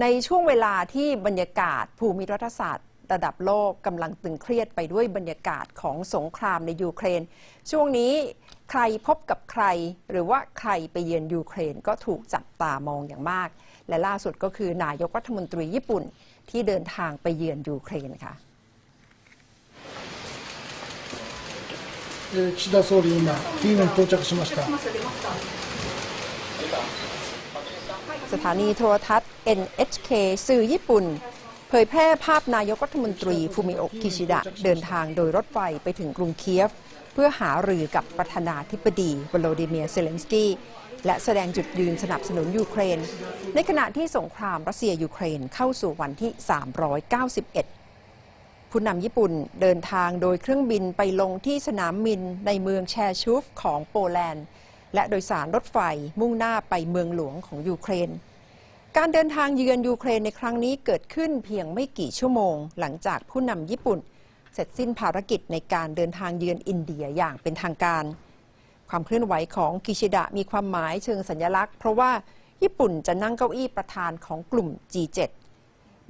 ในช่วงเวลาที่บรรยากาศภูมิรัฐศาสตร์ ระดับโลกกำลังตึงเครียดไปด้วยบรรยากาศของสงครามในยูเครน ช่วงนี้ใครพบกับใคร หรือว่าใครไปเยือนยูเครนก็ถูกจับตามองอย่างมาก และล่าสุดก็คือนายกรัฐมนตรีญี่ปุ่นที่เดินทางไปเยือนยูเครนค่ะ えー岸田総理、今、キーウに到着しました。 สถานีโทรทัศน์ NHK สื่อญี่ปุ่น เผยแพร่ภาพนายกรัฐมนตรีฟูมิโอะกิชิดะเดินทางโดยรถไฟไปถึงกรุงเคียฟ เพื่อหารือกับประธานาธิบดีวโลดิเมียร์เซเลนสกี้และแสดงจุดยืนสนับสนุนยูเครน ในขณะที่สงครามรัสเซียยูเครนเข้าสู่วันที่ 391 ผู้นำญี่ปุ่นเดินทางโดยเครื่องบินไปลงที่สนามบินในเมืองแชชูฟของโปแลนด์ และโดยสารรถไฟมุ่งหน้าไปเมืองหลวงของยูเครน การเดินทางเยือนยูเครนในครั้งนี้เกิดขึ้นเพียงไม่กี่ชั่วโมง หลังจากผู้นำญี่ปุ่น เสร็จสิ้นภารกิจในการเดินทางเยือนอินเดียอย่างเป็นทางการ ความเคลื่อนไหวของกิชิดะมีความหมายเชิงสัญลักษณ์ เพราะว่าญี่ปุ่นจะนั่งเก้าอี้ประธานของกลุ่ม G7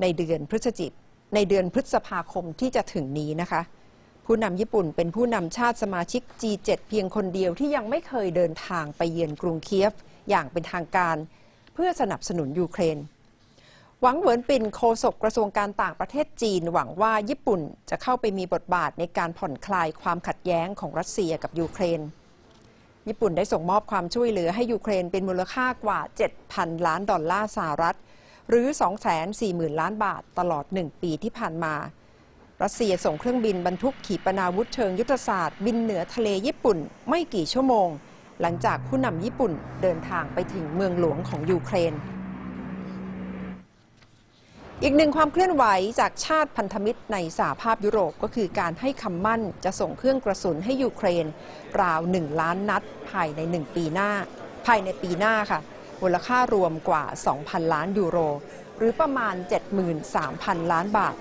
ในเดือนพฤศจิกในเดือนพฤษภาคมที่จะถึงนี้นะคะ ผู้นำญี่ปุ่นเป็นผู้นำชาติสมาชิก G7 เพียงคนเดียวที่ยังไม่เคยเดินทางไปเยือนกรุงเคียฟ อย่างเป็นทางการ เพื่อสนับสนุนยูเครน หวังเหวินปินโฆษกกระทรวงการต่างประเทศจีน หวังว่าญี่ปุ่นจะเข้าไปมีบทบาทในการผ่อนคลายความขัดแย้งของรัสเซียกับยูเครน ญี่ปุ่นได้ส่งมอบความช่วยเหลือให้ยูเครนเป็นมูลค่ากว่า 7,000 ล้านดอลลาร์สหรัฐ หรือ 240,000 ล้านบาทตลอด 1 ปีที่ผ่านมา รัสเซียส่งเครื่องบินบรรทุกขีปนาวุธเชิงยุทธศาสตร์ บินเหนือทะเลญี่ปุ่นไม่กี่ชั่วโมง หลังจากผู้นำญี่ปุ่นเดินทางไปถึงเมืองหลวงของยูเครน อีกหนึ่งความเคลื่อนไหวจากชาติพันธมิตรในสหภาพยุโรปก็คือการให้คำมั่นจะส่งเครื่องกระสุนให้ยูเครน ราว 1 ล้านนัด ภายใน 1 ปีหน้า ภายในปีหน้าค่ะมูลค่ารวมกว่า 2,000 ล้านยูโร หรือประมาณ 73,000 ล้านบาท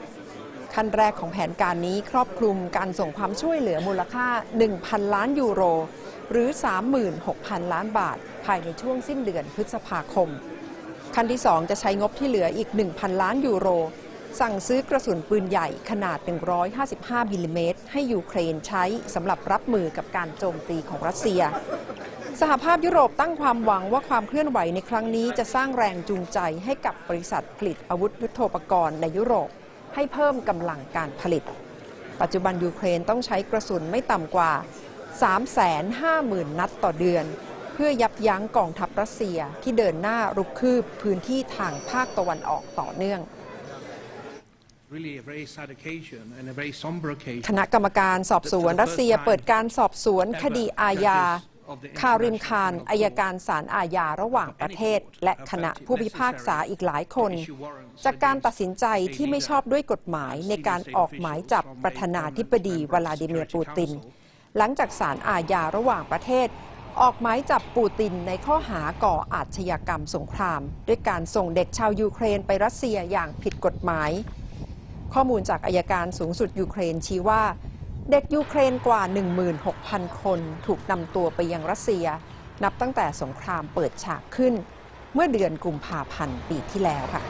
ขั้นแรกของแผนการนี้ครอบคลุมการส่งความช่วยเหลือมูลค่า 1,000 ล้านยูโร หรือ 36,000 ล้านบาท ภายในช่วงสิ้นเดือนพฤษภาคม ขั้นที่ 2 จะใช้งบที่เหลืออีก 1,000 ล้านยูโร สั่งซื้อกระสุนปืนใหญ่ขนาด 155มิลลิเมตรให้ยูเครนใช้สำหรับรับมือกับการโจมตีของรัสเซียสหภาพยุโรปตั้งความหวังว่าความเคลื่อนไหวในครั้งนี้จะสร้างแรงจูงใจให้กับบริษัทผลิตอาวุธยุโทโธปกรณ์ในยุโรป ให้เพิ่มกำลังการผลิต ปัจจุบันยูเครนต้องใช้กระสุนไม่ต่ำกว่า 350,000 นัดต่อเดือน เพื่อยับยั้งกองทัพรัสเซียที่เดินหน้ารุกคืบพื้นที่ทางภาคตะวันออกต่อเนื่อง really a very sad occasion and a very somber occasion. คณะกรรมการสอบสวนรัสเซียเปิดการสอบสวนคดีอาญา คาริมคานอายการศาลอาญาระหว่างประเทศ และคณะผู้พิพากษาอีกหลายคน จากการตัดสินใจที่ไม่ชอบด้วยกฎหมายในการออกหมายจับประธานาธิบดีวลาดิเมียร์ปูติน หลังจากศาลอาญาระหว่างประเทศ ออกหมายจับปูตินในข้อหาก่ออาชญากรรมสงคราม ด้วยการส่งเด็กชาวยูเครนไปรัสเซียอย่างผิดกฎหมาย ข้อมูลจากอายการสูงสุดยูเครนชี้ว่า เด็กยูเครนกว่า 16,000 คนถูกนำตัวไปยังรัสเซีย นับตั้งแต่สงครามเปิดฉากขึ้น เมื่อเดือนกุมภาพันธ์ปีที่แล้วค่ะ